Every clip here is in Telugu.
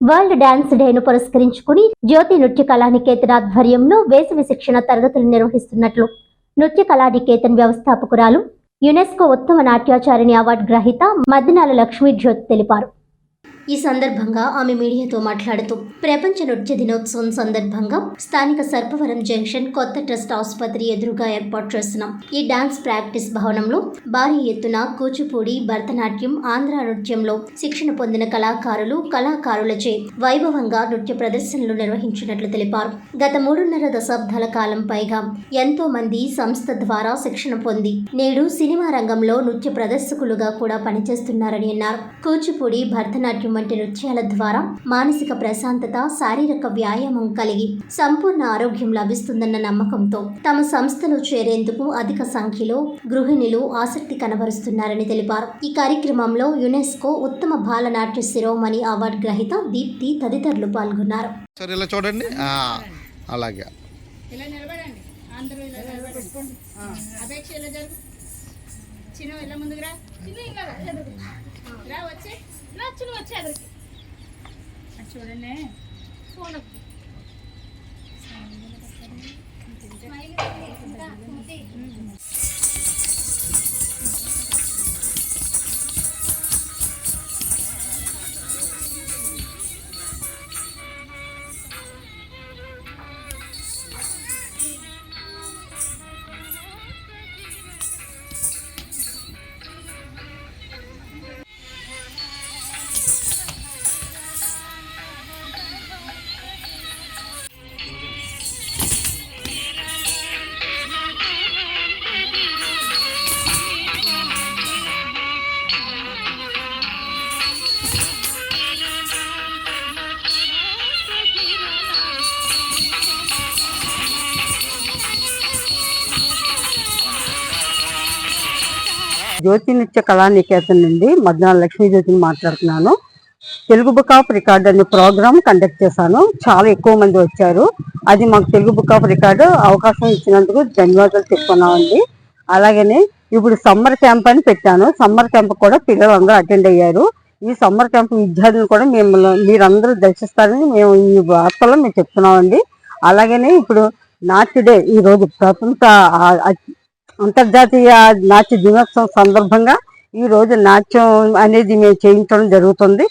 వరల్డ్ డాన్స్ డేను పురస్కరించుకుని జ్యోతి నృత్య కళానికేతన్ ఆధ్వర్యంలో వేసవి శిక్షణ తరగతులు నిర్వహిస్తున్నట్లు నృత్య కళానికేతన్ వ్యవస్థాపకురాలు యునెస్కో ఉత్తమ నాట్యాచారిణి అవార్డు గ్రహీత మద్దినాల లక్ష్మీ జ్యోతి తెలిపారు. ఈ సందర్భంగా ఆమె మీడియాతో మాట్లాడుతూ ప్రపంచ నృత్య దినోత్సవం సందర్భంగా స్థానిక సర్పవరం జంక్షన్ కొత్త ట్రస్ట్ ఆసుపత్రి ఎదురుగా ఏర్పాటు చేస్తున్నాం ఈ డాన్స్ ప్రాక్టీస్ భవనంలో భారీ ఎత్తున కూచిపూడి భరతనాట్యం ఆంధ్ర నృత్యంలో శిక్షణ పొందిన కళాకారులు కళాకారులచే వైభవంగా నృత్య ప్రదర్శనలు నిర్వహించినట్లు తెలిపారు. గత మూడున్నర దశాబ్దాల కాలం పైగా ఎంతో మంది సంస్థ ద్వారా శిక్షణ పొంది నేడు సినిమా రంగంలో నృత్య ప్రదర్శకులుగా కూడా పనిచేస్తున్నారని అన్నారు. కూచిపూడి భరతనాట్యం వంటి నృత్యాల ద్వారా మానసిక ప్రశాంతత శారీరక వ్యాయామం కలిగి సంపూర్ణ ఆరోగ్యం లభిస్తుందన్న నమ్మకంతో తమ సంస్థలో చేరేందుకు అధిక సంఖ్యలో గృహిణులు ఆసక్తి కనబరుస్తున్నారని తెలిపారు. ఈ కార్యక్రమంలో యునెస్కో ఉత్తమ బాలనాట్య శిరోమణి అవార్డు గ్రహీత దీప్తి తదితరులు పాల్గొన్నారు. చూడండి. ఆ, అలాగే. ఇలా నిలబడండి. అందరూ ఇలా నిలబడండి. అపేక్ష ఇలా జరుగు చిన్న ఇలా ముందుకు రా. చిన్న ఇలా రా, వచ్చే. రా చిన్న వచ్చే ఎదురుకి అటు చూడండి. ఫోన్ జ్యోతి నృత్య కళానికేతన్ నుండి మధ్యాహ్నం లక్ష్మీ జ్యోతిని మాట్లాడుతున్నాను. తెలుగు బుక్ ఆఫ్ రికార్డ్ అనే ప్రోగ్రామ్ కండక్ట్ చేశాను. చాలా ఎక్కువ మంది వచ్చారు. అది మాకు తెలుగు బుక్ ఆఫ్ రికార్డు అవకాశం ఇచ్చినందుకు ధన్యవాదాలు చెప్పుకున్నామండి. అలాగనే ఇప్పుడు సమ్మర్ క్యాంప్ అని పెట్టాను. సమ్మర్ క్యాంప్ కూడా పిల్లలందరూ అటెండ్ అయ్యారు. ఈ సమ్మర్ క్యాంప్ విద్యార్థులను కూడా మిమ్మల్ని మీరందరూ దర్శిస్తారని మేము ఈ వార్తలో మేము చెప్తున్నామండి. అలాగనే ఇప్పుడు నాట్ డే ఈ రోజు ప్రపంచ అంతర్జాతీయ నాట్య దినోత్సవం సందర్భంగా ఈ రోజు నాట్యం అనేది మేము చేయించడం జరుగుతుంది.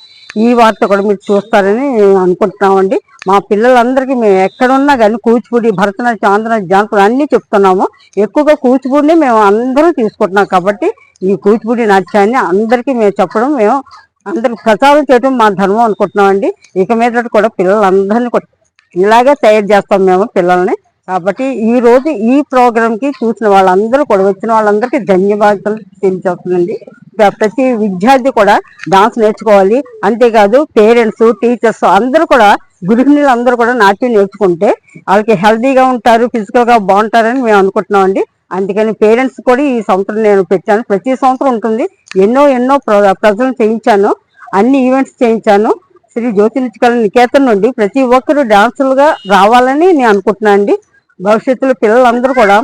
ఈ వార్త కూడా మీరు చూస్తారని అనుకుంటున్నామండి. మా పిల్లలందరికీ మేము ఎక్కడున్నా కానీ కూచిపూడి భరతనాట్యం ఆంధ్ర జానపదం అన్నీ చెప్తున్నాము. ఎక్కువగా కూచిపూడిని మేము అందరూ తీసుకుంటున్నాం కాబట్టి ఈ కూచిపూడి నాట్యాన్ని అందరికీ మేము చెప్పడం మేము అందరికి ప్రచారం చేయడం మా ధర్మం అనుకుంటున్నామండి. ఇక మీద కూడా పిల్లలందరినీ ఇలాగే తయారు చేస్తాం మేము పిల్లల్ని. కాబట్టి ఈ రోజు ఈ ప్రోగ్రామ్కి చూసిన వాళ్ళందరూ కూడా వచ్చిన వాళ్ళందరికీ ధన్యవాదాలు తెలియజేస్తుందండి ప్రతి విద్యార్థి కూడా డాన్స్ నేర్చుకోవాలి. అంతేకాదు పేరెంట్స్ టీచర్స్ అందరూ కూడా గృహిణులు అందరూ కూడా నాట్యం నేర్చుకుంటే వాళ్ళకి హెల్తీగా ఉంటారు ఫిజికల్గా బాగుంటారని మేము అనుకుంటున్నాం అండి అందుకని పేరెంట్స్ కూడా ఈ సంవత్సరం నేను పెట్టాను. ప్రతి సంవత్సరం ఉంటుంది. ఎన్నో ఎన్నో ప్ర- ప్రజలు చేయించాను. అన్ని ఈవెంట్స్ చేయించాను. శ్రీ జ్యోతి నృత్యకళ నికేతన్ నుండి ప్రతి ఒక్కరు డాన్సులుగా రావాలని నేను అనుకుంటున్నాను అండి భవిష్యత్తులో పిల్లలందరూ కూడా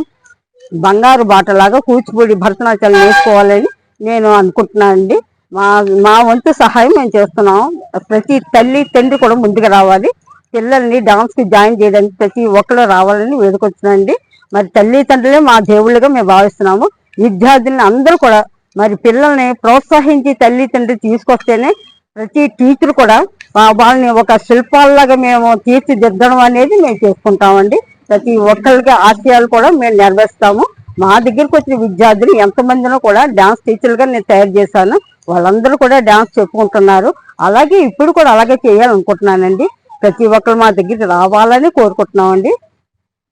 బంగారు బాటలాగా కూచిపూడి భరతనాట్యాలు నేర్చుకోవాలని నేను అనుకుంటున్నాను అండి. మా మా వంతు సహాయం మేము చేస్తున్నాం ప్రతి తల్లి తండ్రి కూడా ముందుకు రావాలి. పిల్లల్ని డాన్స్కి జాయిన్ చేయడానికి ప్రతి ఒక్కరు రావాలని వేడుకొచ్చునండి మరి తల్లి తండ్రులే మా దేవుళ్ళుగా మేము భావిస్తున్నాము. విద్యార్థులను అందరూ కూడా మరి పిల్లల్ని ప్రోత్సహించి తల్లి తండ్రి తీసుకొస్తేనే ప్రతి టీచర్ కూడా వాళ్ళని ఒక శిల్పాల్లాగా మేము తీర్చిదిద్దడం అనేది మేము చేసుకుంటామండి. ప్రతి ఒక్కరికి ఆశయాలు కూడా మేము నెరవేరుస్తాము. మా దగ్గరికి వచ్చిన విద్యార్థులు ఎంతమందినో కూడా డాన్స్ టీచర్లుగా నేను తయారు చేశాను. వాళ్ళందరూ కూడా డాన్స్ చెప్పుకుంటున్నారు. అలాగే ఇప్పుడు కూడా అలాగే చేయాలనుకుంటున్నానండి. ప్రతి ఒక్కరు మా దగ్గరికి రావాలని కోరుకుంటున్నామండి.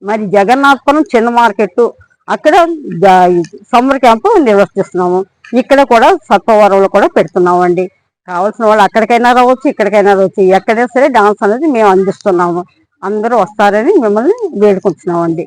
మరి జగన్నాథపురం చిన్న మార్కెట్ అక్కడ సమ్మర్ క్యాంపు నిర్వహిస్తున్నాము. ఇక్కడ కూడా సత్వవరంలో కూడా పెడుతున్నామండి. కావాల్సిన వాళ్ళు అక్కడికైనా రావచ్చు ఇక్కడికైనా రావచ్చు. ఎక్కడైనా సరే డాన్స్ అనేది మేము అందిస్తున్నాము. అందరూ వస్తారని మిమ్మల్ని వేడుకుంటున్నామండి.